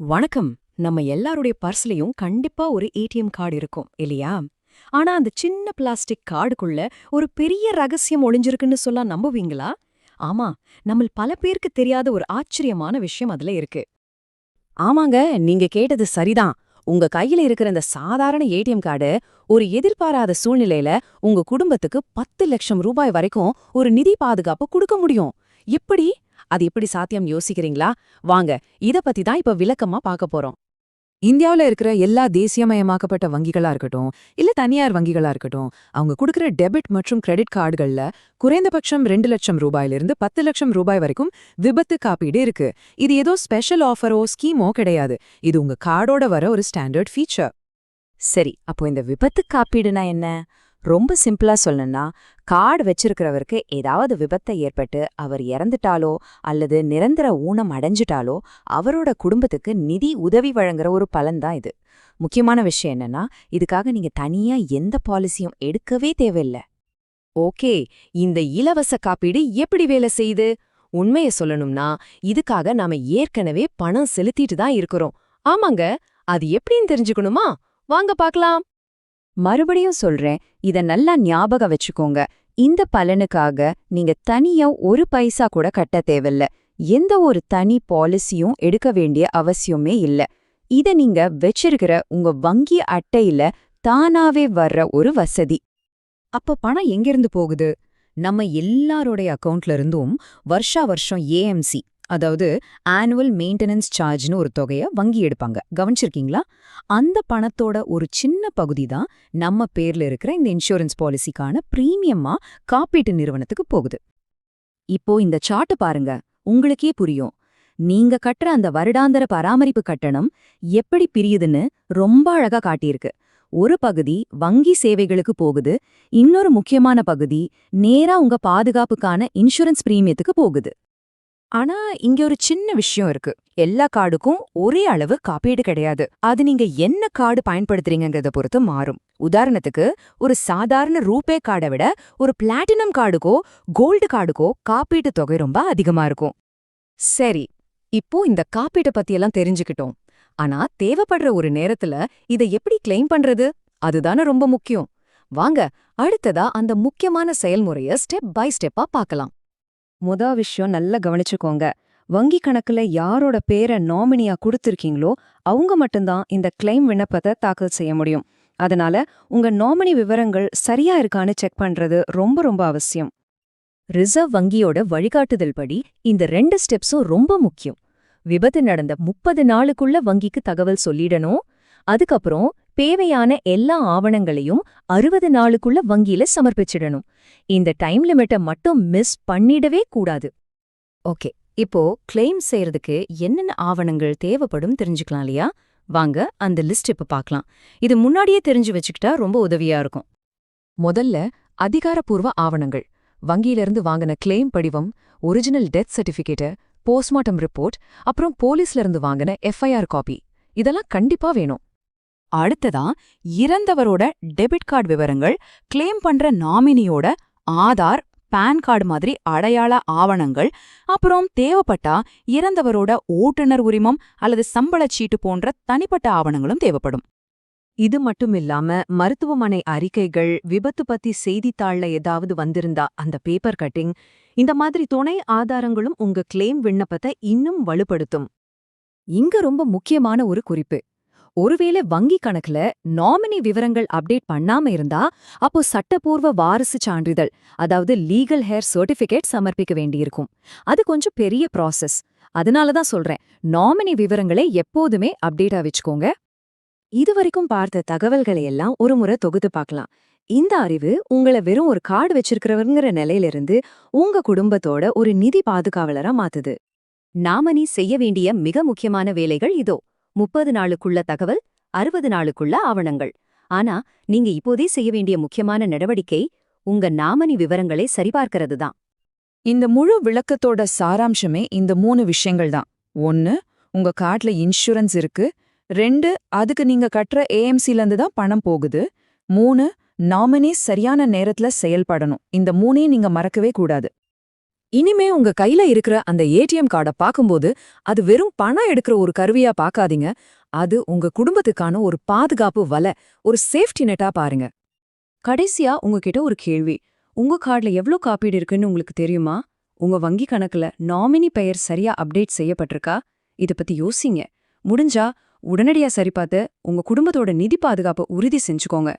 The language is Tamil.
வணக்கம். நம்ம எல்லாருடைய பர்ஸ்லயும் கண்டிப்பா ஒரு ஏடிஎம் கார்டு இருக்கும் இல்லையா? ஆனா அந்த சின்ன பிளாஸ்டிக் கார்டுக்குள்ள ஒரு பெரிய ரகசியம் ஒளிஞ்சிருக்குன்னு சொல்ல நம்புவீங்களா? ஆமா நம்மள் பல பேருக்கு தெரியாத ஒரு ஆச்சரியமான விஷயம் அதுல இருக்கு. ஆமாங்க நீங்க கேட்டது சரிதான். உங்க கையில இருக்கிற இந்த சாதாரண ஏடிஎம் கார்டு ஒரு எதிர்பாராத சூழ்நிலையில உங்க குடும்பத்துக்கு பத்து லட்சம் ரூபாய் வரைக்கும் ஒரு நிதி பாதுகாப்பு கொடுக்க முடியும். எப்படி? அது எப்படி சாத்தியம் யோசிக்கிறீங்களா? வாங்க இத பத்தி தான் இப்ப விளக்கமா பார்க்க போறோம். இந்தியாவுல இருக்கிற எல்லா தேசியமயமாக்கப்பட்ட வங்கிகளா இருக்கட்டும் இல்ல தனியார் வங்கிகளா இருக்கட்டும் அவங்க கொடுக்குற டெபிட் மற்றும் கிரெடிட் கார்டுகள்ல குறைந்தபட்சம் ரெண்டு லட்சம் ரூபாயிலிருந்து பத்து லட்சம் ரூபாய் வரைக்கும் விபத்து காப்பீடு இருக்கு. இது ஏதோ ஸ்பெஷல் ஆஃபரோ ஸ்கீமோ கிடையாது. இது உங்க கார்டோட வர ஒரு ஸ்டாண்டர்ட் ஃபீச்சர். சரி அப்போ இந்த விபத்து காப்பீடுனா என்ன? ரொம்ப சிம்பிளா சொல்லணும்னா கார்டு வச்சிருக்கிறவருக்கு ஏதாவது விபத்தை ஏற்பட்டு அவர் இறந்துட்டாலோ அல்லது நிரந்தர ஊனம் அடைஞ்சிட்டாலோ அவரோட குடும்பத்துக்கு நிதி உதவி வழங்குற ஒரு பலன் தான் இது. முக்கியமான விஷயம் என்னன்னா இதுக்காக நீங்க தனியா எந்த பாலிசியும் எடுக்கவே தேவையில்ல. ஓகே இந்த இலவச காப்பீடு எப்படி வேலை செய்யுது? உண்மையை சொல்லணும்னா இதுக்காக நாம ஏற்கனவே பணம் செலுத்திட்டு தான் இருக்கிறோம். ஆமாங்க அது எப்படின்னு தெரிஞ்சுக்கணுமா? வாங்க பார்க்கலாம். மறுபடியும் சொல்றேன் இத நல்லா ஞாபகம் வச்சுக்கோங்க. இந்த பலனுக்காக நீங்க தனியா ஒரு பைசா கூட கட்ட தேவையில்ல. எந்த ஒரு தனி பாலிசியும் எடுக்க வேண்டிய அவசியமே இல்ல. இத நீங்க வச்சிருக்கிற உங்க வங்கி அட்டையில தானாவே வர்ற ஒரு வசதி. அப்ப பணம் எங்கிருந்து போகுது? நம்ம எல்லாரோடைய அக்கவுண்ட்ல இருந்தும் வருஷா வருஷம் ஏஎம்சி அதாவது ஆனுவல் மெயின்டெனன்ஸ் சார்ஜ்னு ஒரு தொகைய வங்கி எடுப்பாங்க. கவனிச்சிருக்கீங்களா? அந்த பணத்தோட ஒரு சின்ன பகுதி தான் நம்ம பேர்ல இருக்கிற இந்த இன்சூரன்ஸ் பாலிசிக்கான பிரீமியமா காப்பீட்டு நிறுவனத்துக்கு போகுது. இப்போ இந்த சார்ட் பாருங்க. உங்களுக்கே புரியும். நீங்க கட்டுற அந்த வருடாந்தர பராமரிப்பு கட்டணம் எப்படி பிரியுதுன்னு ரொம்ப அழகா காட்டியிருக்கு. ஒரு பகுதி வங்கி சேவைகளுக்கு போகுது. இன்னொரு முக்கியமான பகுதி நேரா உங்க பாதுகாப்புக்கான இன்சூரன்ஸ் பிரீமியத்துக்கு போகுது. ஆனா இங்க ஒரு சின்ன விஷயம் இருக்கு. எல்லா கார்டுக்கும் ஒரே அளவு காப்பீடு கிடையாது. அது நீங்க என்ன கார்டு பயன்படுத்துறீங்கங்கறத பொறுத்து மாறும். உதாரணத்துக்கு ஒரு சாதாரண ரூபே கார்டை விட ஒரு பிளாட்டினம் கார்டுக்கோ கோல்டு கார்டுக்கோ காப்பீட்டு தொகை ரொம்ப அதிகமா இருக்கும். சரி இப்போ இந்த காப்பீட்டை பத்தியெல்லாம் தெரிஞ்சுக்கிட்டோம். ஆனா தேவைப்படுற ஒரு நேரத்துல இதை எப்படி கிளைம் பண்றது? அதுதானே ரொம்ப முக்கியம். வாங்க அடுத்ததா அந்த முக்கியமான செயல்முறைய ஸ்டெப் பை ஸ்டெப்பா பார்க்கலாம். முத விஷயம் நல்லா கவனிச்சுக்கோங்க. வங்கி கணக்குல யாரோட பேரை நாமினியா கொடுத்துருக்கீங்களோ அவங்க மட்டும்தான் இந்த கிளைம் விண்ணப்பத்தை தாக்கல் செய்ய முடியும். அதனால உங்க நாமினி விவரங்கள் சரியா இருக்கான்னு செக் பண்றது ரொம்ப ரொம்ப அவசியம். ரிசர்வ் வங்கியோட வழிகாட்டுதல் படி இந்த ரெண்டு ஸ்டெப்ஸும் ரொம்ப முக்கியம். விபத்து நடந்த முப்பது நாளுக்குள்ள வங்கிக்கு தகவல் சொல்லிடணும். அதுக்கப்புறம் தேவையான எல்லா ஆவணங்களையும் அறுபது நாளுக்குள்ள வங்கியில சமர்ப்பிச்சிடணும். இந்த டைம் லிமிட்டை மட்டும் மிஸ் பண்ணிடவே கூடாது. ஓகே இப்போ கிளைம் செய்யறதுக்கு என்னென்ன ஆவணங்கள் தேவைப்படும் தெரிஞ்சுக்கலாம் இல்லையா? வாங்க அந்த லிஸ்ட் இப்ப பார்க்கலாம் இது முன்னாடியே தெரிஞ்சு வச்சுக்கிட்டா ரொம்ப உதவியா இருக்கும். முதல்ல அதிகாரப்பூர்வ ஆவணங்கள். வங்கியிலிருந்து வாங்கின கிளைம் படிவம் original death certificate postmortem report அப்புறம் போலீஸ்ல இருந்து வாங்கின எஃப்ஐஆர் காப்பி இதெல்லாம் கண்டிப்பா வேணும். அடுத்ததா இறந்தவரோட டெபிட் கார்டு விவரங்கள் கிளைம் பண்ற நாமினியோட ஆதார் பான் கார்டு மாதிரி அடையாள ஆவணங்கள் அப்புறம் தேவைப்பட்டா இறந்தவரோட ஓட்டுநர் உரிமம் அல்லது சம்பளச் சீட்டு போன்ற தனிப்பட்ட ஆவணங்களும் தேவைப்படும். இது மட்டும் இல்லாம மருத்துவமனை அறிக்கைகள் விபத்து பத்தி செய்தித்தாள்ல ஏதாவது வந்திருந்தா அந்த பேப்பர் கட்டிங் இந்த மாதிரி துணை ஆதாரங்களும் உங்க கிளைம் விண்ணப்பத்தை இன்னும் வலுப்படுத்தும். இங்க ரொம்ப முக்கியமான ஒரு குறிப்பு. ஒருவேளை வங்கி கணக்குல நாமினி விவரங்கள் அப்டேட் பண்ணாம இருந்தா அப்போ சட்டப்பூர்வ வாரிசு சான்றிதழ் அதாவது லீகல் ஹேர் சர்டிபிகேட் சமர்ப்பிக்க வேண்டியிருக்கும். அது கொஞ்சம் பெரிய ப்ராசஸ் அதனால தான் சொல்றேன் நாமினி விவரங்களை எப்போதுமே அப்டேட்டா வச்சுக்கோங்க. இதுவரைக்கும் பார்த்த தகவல்களை எல்லாம் ஒரு முறை தொகுத்து பார்க்கலாம். இந்த அறிவு உங்களை வெறும் ஒரு கார்டு வச்சிருக்கிறவங்கிற நிலையிலிருந்து உங்க குடும்பத்தோட ஒரு நிதி பாதுகாவலரா மாத்துது. நாம நீ செய்ய வேண்டிய மிக முக்கியமான வேலைகள் இதோ. முப்பது நாளுக்குள்ள தகவல் அறுபது நாளுக்குள்ள ஆவணங்கள். ஆனா நீங்க இப்போதே செய்ய வேண்டிய முக்கியமான நடவடிக்கை உங்க நாமனி விவரங்களை சரிபார்க்கிறது தான் இந்த முழு விளக்கத்தோட சாராம்சமே இந்த மூணு விஷயங்கள் தான். ஒன்னு உங்க கார்ட்ல இன்சூரன்ஸ் இருக்கு. ரெண்டு அதுக்கு நீங்க கட்டுற ஏஎம்சில இருந்து தான் பணம் போகுது. மூணு நாமினி சரியான நேரத்துல செயல்படணும். இந்த மூணையும் நீங்க மறக்கவே கூடாது. இனிமே உங்க கையில இருக்கிற அந்த ஏடிஎம் கார்டை பார்க்கும்போது அது வெறும் பணம் எடுக்கிற ஒரு கருவியா பார்க்காதீங்க. அது உங்க குடும்பத்துக்கான ஒரு பாதுகாப்பு வலை ஒரு சேஃப்டி நெட்டா பாருங்க. கடைசியா உங்ககிட்ட ஒரு கேள்வி. உங்க கார்டுல எவ்ளோ காப்பீடு இருக்குன்னு உங்களுக்கு தெரியுமா? உங்க வங்கி கணக்குல நாமினி பெயர் சரியா அப்டேட் செய்யப்பட்டிருக்கா? இத பத்தி யோசிங்க. முடிஞ்சா உடனடியா சரிபார்த்து உங்க குடும்பத்தோட நிதி பாதுகாப்பை உறுதி செஞ்சுக்கோங்க.